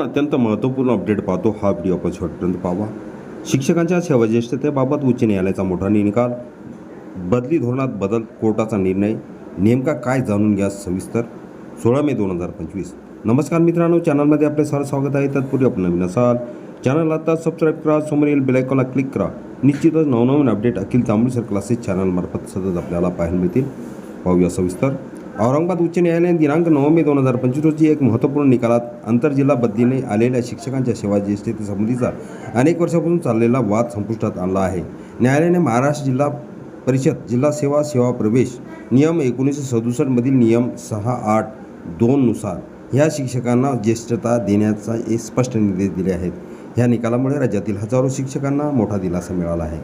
अत्यंत महत्त्वपूर्ण अपडेट पाहतो. हा व्हिडिओ आपण शेवटपर्यंत पाहावा. शिक्षकांच्या सेवाज्येष्ठतेबाबत उच्च न्यायालयाचा मोठा निकाल. बदली धोरणात बदल कोर्टाचा निर्णय. नेमका काय जाणून घ्या सविस्तर. सोळा मे दोन हजार पंचवीस. नमस्कार मित्रांनो चॅनलमध्ये आपले सर स्वागत आहे. तत्पूर्वी आपण नवीन असाल चॅनल आता सबस्क्राईब करा समोरील बेलायकॉनला क्लिक करा. निश्चितच नवनवीन अपडेट अखिल तांबुळसर क्लासेस चॅनलमार्फत सतत आपल्याला पाहायला मिळतील. पाहूया सविस्तर. औरंगाबाद उच्च न्यायालयाने दिनांक नऊ मे दोन हजार पंचवीस रोजी एक महत्त्वपूर्ण निकालात आंतरजिल्हा बदलीने आलेल्या शिक्षकांच्या सेवा ज्येष्ठतेसंबंधीचा अनेक वर्षापासून चाललेला वाद संपुष्टात आणला आहे. न्यायालयाने महाराष्ट्र जिल्हा परिषद जिल्हा सेवा सेवा प्रवेश नियम एकोणीसशे सदुसष्टमधील नियम सहा आठ दोननुसार ह्या शिक्षकांना ज्येष्ठता देण्याचा एक स्पष्ट निर्देश दिले आहेत. ह्या निकालामुळे राज्यातील हजारो शिक्षकांना मोठा दिलासा मिळाला आहे.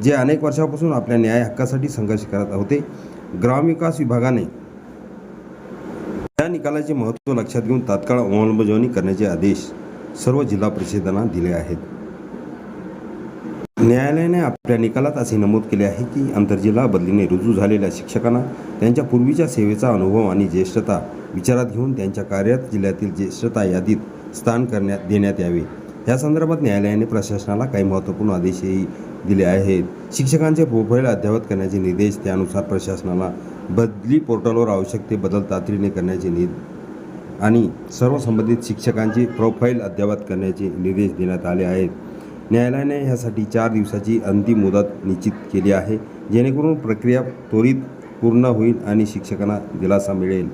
जे अनेक वर्षापासून आपल्या न्याय हक्कासाठी संघर्ष करत होते. ग्रामविकास विभागाने निकालाचे महत्त्व लक्षात घेऊन तात्काळ अंमलबजावणी करण्याचे आदेश सर्व जिल्हा परिषदांना दिले आहेत. न्यायालयाने आपल्या निकालात असे नमूद केले आहे की आंतरजिल्हा बदलीने रुजू झालेल्या शिक्षकांना त्यांच्या पूर्वीच्या सेवेचा अनुभव आणि ज्येष्ठता विचारात घेऊन त्यांच्या कार्यात जिल्ह्यातील ज्येष्ठता यादीत स्थान करण्यात देण्यात यावे. या संदर्भात न्यायालयाने प्रशासनाला काही महत्त्वपूर्ण आदेशही दिले आहेत. शिक्षकांचे प्रोफाईल अद्ययावत करण्याचे निर्देश त्यानुसार प्रशासनाला बदली पोर्टलवर आवश्यक ते बदल तातडीने करण्याचे नि आणि सर्व संबंधित शिक्षकांची प्रोफाईल अद्ययावत करण्याचे निर्देश देण्यात आले आहेत. न्यायालयाने ह्यासाठी चार दिवसाची अंतिम मुदत निश्चित केली आहे जेणेकरून प्रक्रिया त्वरित पूर्ण होईल आणि शिक्षकांना दिलासा मिळेल.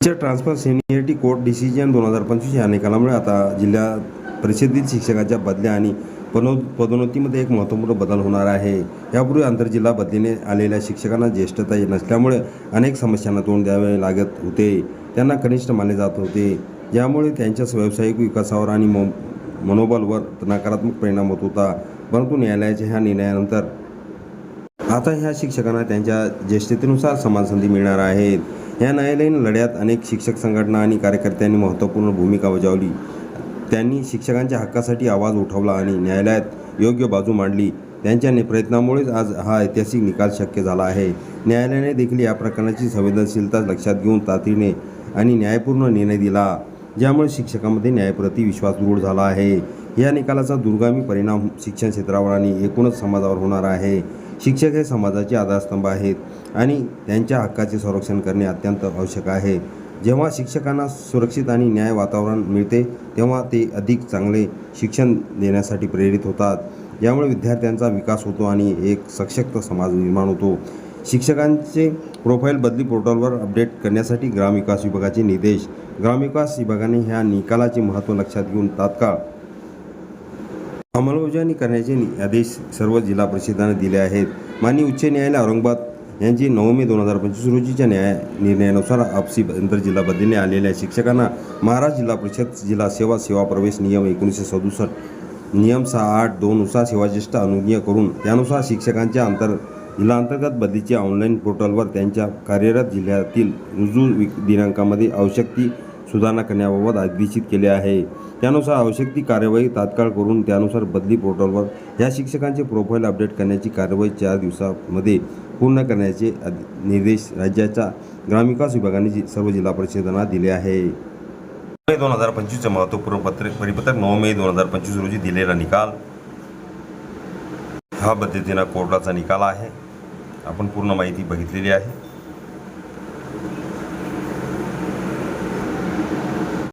ट्रान्सफर सिनियरिटी कोर्ट डिसिजन दोन हजार पंचवीस या निकालामुळे आता जिल्हा परिषदेत शिक्षकांच्या बदल्या आणि पनो पदोन्नतीमध्ये एक महत्त्वपूर्ण बदल होणार आहे. यापूर्वी आंतरजिल्हा बदलीने आलेल्या शिक्षकांना ज्येष्ठता नसल्यामुळे अनेक समस्यांना तोंड द्यावे लागत होते. त्यांना कनिष्ठ मानले जात होते. ज्यामुळे त्यांच्या व्यावसायिक विकासावर आणि मो मनोबलवर नकारात्मक परिणाम होत होता. परंतु न्यायालयाच्या ह्या निर्णयानंतर आता ह्या शिक्षकांना त्यांच्या ज्येष्ठतेनुसार समान संधी मिळणार आहेत. या न्यायालयीन लढ्यात अनेक शिक्षक संघटना आणि कार्यकर्त्यांनी महत्त्वपूर्ण भूमिका बजावली. त्यांनी शिक्षकांच्या हक्कासाठी आवाज उठवला आणि न्यायालयात योग्य बाजू मांडली. त्यांच्या प्रयत्नामुळेच आज हा ऐतिहासिक निकाल शक्य झाला आहे. न्यायालयाने देखील या प्रकरणाची संवेदनशीलता लक्षात घेऊन तातडीने आणि न्यायपूर्ण निर्णय दिला ज्यामुळे शिक्षकांमध्ये न्यायप्रती विश्वास दृढ झाला आहे. या निकालाचा दुर्गामी परिणाम शिक्षण क्षेत्रावर आणि एकूणच समाजावर होणार आहे. शिक्षक हे समाजाचे आधारस्तंभ आहेत आणि त्यांच्या हक्काचे संरक्षण करणे अत्यंत आवश्यक आहे. जेव्हा शिक्षकांना सुरक्षित आणि न्याय वातावरण मिळते तेव्हा ते अधिक चांगले शिक्षण देण्यासाठी प्रेरित होतात. यामुळे विद्यार्थ्यांचा विकास होतो आणि एक सशक्त समाज निर्माण होतो. शिक्षकांचे प्रोफाईल बदली पोर्टलवर अपडेट करण्यासाठी ग्रामविकास विभागाचे निर्देश. ग्रामविकास विभागाने ह्या निकालाचे महत्त्व लक्षात घेऊन तात्काळ अंमलबजावणी करण्याचे आदेश सर्व जिल्हा परिषदांना दिले आहेत. माननीय उच्च न्यायालय औरंगाबाद यांची नऊ मे दोन हजार पंचवीस रोजीच्या न्याय निर्णयानुसार आपसी आंतरजिल्हा बदलीने आलेल्या शिक्षकांना महाराष्ट्र जिल्हा परिषद जिल्हा सेवा सेवा प्रवेश नियम एकोणीसशे सदुसष्ट नियम सहा आठ दोननुसार सेवाज्येष्ठ अनुज्ञा करून त्यानुसार शिक्षकांच्या अंतर जिल्हा अंतर्गत बदलीचे ऑनलाईन पोर्टलवर त्यांच्या कार्यरत जिल्ह्यातील रुजू दिनांकामध्ये आवश्यक ती सुधारणा करण्याबाबत आदेशित केले आहे. त्यानुसार आवश्यक ती कार्यवाही तात्काळ करून त्यानुसार बदली पोर्टलवर या शिक्षकांचे प्रोफाईल अपडेट करण्याची कार्यवाही चार दिवसामध्ये पूर्ण करण्याचे निर्देश राज्याच्या ग्रामविकास विभागाने सर्व जिल्हा परिषदांना दिले आहे. मे दोन हजार पंचवीसचे महत्त्वपूर्ण पत्रक परिपत्रक नऊ मे दोन हजार पंचवीस रोजी दिलेला निकाल. हा पद्धतीनं कोर्टाचा निकाल आहे. आपण पूर्ण माहिती बघितलेली आहे.